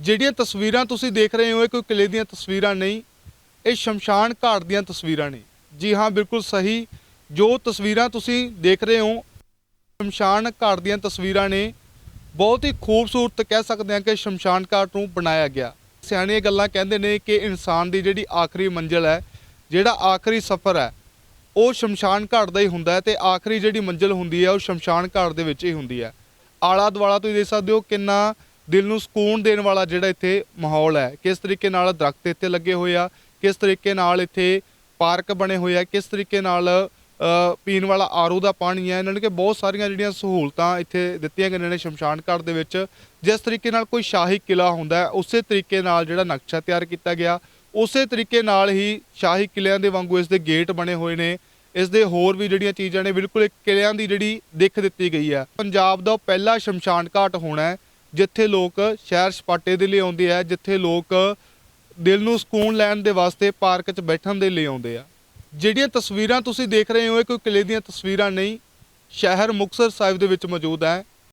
ਜਿਹੜੀਆਂ ਤਸਵੀਰਾਂ ਤੁਸੀਂ ਦੇਖ ਰਹੇ ਹੋ, ਇਹ ਕੋਈ ਕਿਲੇ ਦੀਆਂ ਤਸਵੀਰਾਂ ਨਹੀਂ, ਇਹ ਸ਼ਮਸ਼ਾਨ ਘਾਟ ਦੀਆਂ ਤਸਵੀਰਾਂ ਨੇ। ਜੀ ਹਾਂ, ਬਿਲਕੁਲ ਸਹੀ, ਜੋ ਤਸਵੀਰਾਂ ਤੁਸੀਂ ਦੇਖ ਰਹੇ ਹੋ, ਸ਼ਮਸ਼ਾਨ ਘਾਟ ਦੀਆਂ ਤਸਵੀਰਾਂ ਨੇ, ਬਹੁਤ ਹੀ ਖੂਬਸੂਰਤ ਕਹਿ ਸਕਦੇ ਹਾਂ ਕਿ ਸ਼ਮਸ਼ਾਨ ਘਾਟ ਨੂੰ ਬਣਾਇਆ ਗਿਆ। ਸਿਆਣੇ ਗੱਲਾਂ ਕਹਿੰਦੇ ਨੇ ਕਿ ਇਨਸਾਨ ਦੀ ਜਿਹੜੀ ਆਖਰੀ ਮੰਜ਼ਿਲ ਹੈ, ਜਿਹੜਾ ਆਖਰੀ ਸਫ਼ਰ ਹੈ, ਉਹ ਸ਼ਮਸ਼ਾਨ ਘਾਟ ਦਾ ਹੀ ਹੁੰਦਾ ਹੈ ਤੇ ਆਖਰੀ ਜਿਹੜੀ ਮੰਜ਼ਿਲ ਹੁੰਦੀ ਹੈ, ਉਹ ਸ਼ਮਸ਼ਾਨ ਘਾਟ ਦੇ ਵਿੱਚ ਹੀ ਹੁੰਦੀ ਹੈ। ਆਲਾ ਦੁਆਲਾ ਤੁਸੀਂ ਦੇਖ ਸਕਦੇ ਹੋ ਕਿੰਨਾ ਦਿਲ ਨੂੰ ਸਕੂਨ ਦੇਣ ਵਾਲਾ ਜਿਹੜਾ ਇੱਥੇ ਮਾਹੌਲ ਹੈ, ਕਿਸ ਤਰੀਕੇ ਨਾਲ ਦਰਖਤ ਇੱਥੇ ਲੱਗੇ ਹੋਏ ਆ, ਕਿਸ ਤਰੀਕੇ ਨਾਲ ਇੱਥੇ ਪਾਰਕ ਬਣੇ ਹੋਏ ਆ, ਕਿਸ ਤਰੀਕੇ ਨਾਲ ਪੀਣ ਵਾਲਾ ਆਰੋ ਦਾ ਪਾਣੀ ਹੈ, ਇਹਨਾਂ ਨੇ ਕਿ ਬਹੁਤ ਸਾਰੀਆਂ ਜਿਹੜੀਆਂ ਸਹੂਲਤਾਂ ਇੱਥੇ ਦਿੱਤੀਆਂ ਗਈਆਂ ਨੇ ਸ਼ਮਸ਼ਾਨ ਘਾਟ ਦੇ ਵਿੱਚ। ਜਿਸ ਤਰੀਕੇ ਨਾਲ ਕੋਈ ਸ਼ਾਹੀ ਕਿਲਾ ਹੁੰਦਾ ਉਸੇ ਤਰੀਕੇ ਨਾਲ ਜਿਹੜਾ ਨਕਸ਼ਾ ਤਿਆਰ ਕੀਤਾ ਗਿਆ, ਉਸੇ ਤਰੀਕੇ ਨਾਲ ਹੀ ਸ਼ਾਹੀ ਕਿਲਿਆਂ ਦੇ ਵਾਂਗੂ ਇਸ ਦੇ ਗੇਟ ਬਣੇ ਹੋਏ ਨੇ। ਇਸ ਦੇ ਹੋਰ ਵੀ ਜਿਹੜੀਆਂ ਚੀਜ਼ਾਂ ਨੇ, ਬਿਲਕੁਲ ਇੱਕ ਕਿਲਿਆਂ ਦੀ ਜਿਹੜੀ ਦਿੱਖ ਦਿੱਤੀ ਗਈ ਹੈ। ਪੰਜਾਬ ਦਾ ਉਹ ਪਹਿਲਾ ਸ਼ਮਸ਼ਾਨ ਘਾਟ ਹੋਣਾ ਹੈ ਜਿੱਥੇ ਲੋਕ ਸ਼ਹਿਰ ਸਪਾਟੇ ਦੇ ਲਈ ਆਉਂਦੇ ਆ, ਜਿੱਥੇ ਲੋਕ ਦਿਲ ਨੂੰ ਸਕੂਨ ਲੈਣ ਦੇ ਵਾਸਤੇ ਪਾਰਕ 'ਚ ਬੈਠਣ ਦੇ ਲਈ ਆਉਂਦੇ ਆ। ਜਿਹੜੀਆਂ ਤਸਵੀਰਾਂ ਤੁਸੀਂ ਦੇਖ ਰਹੇ ਹੋ, ਇਹ ਕੋਈ ਕਿਲੇ ਦੀਆਂ ਤਸਵੀਰਾਂ ਨਹੀਂ, ਸ਼ਹਿਰ ਮੁਕਤਸਰ ਸਾਹਿਬ ਦੇ ਵਿੱਚ ਮੌਜੂਦ ਹੈ।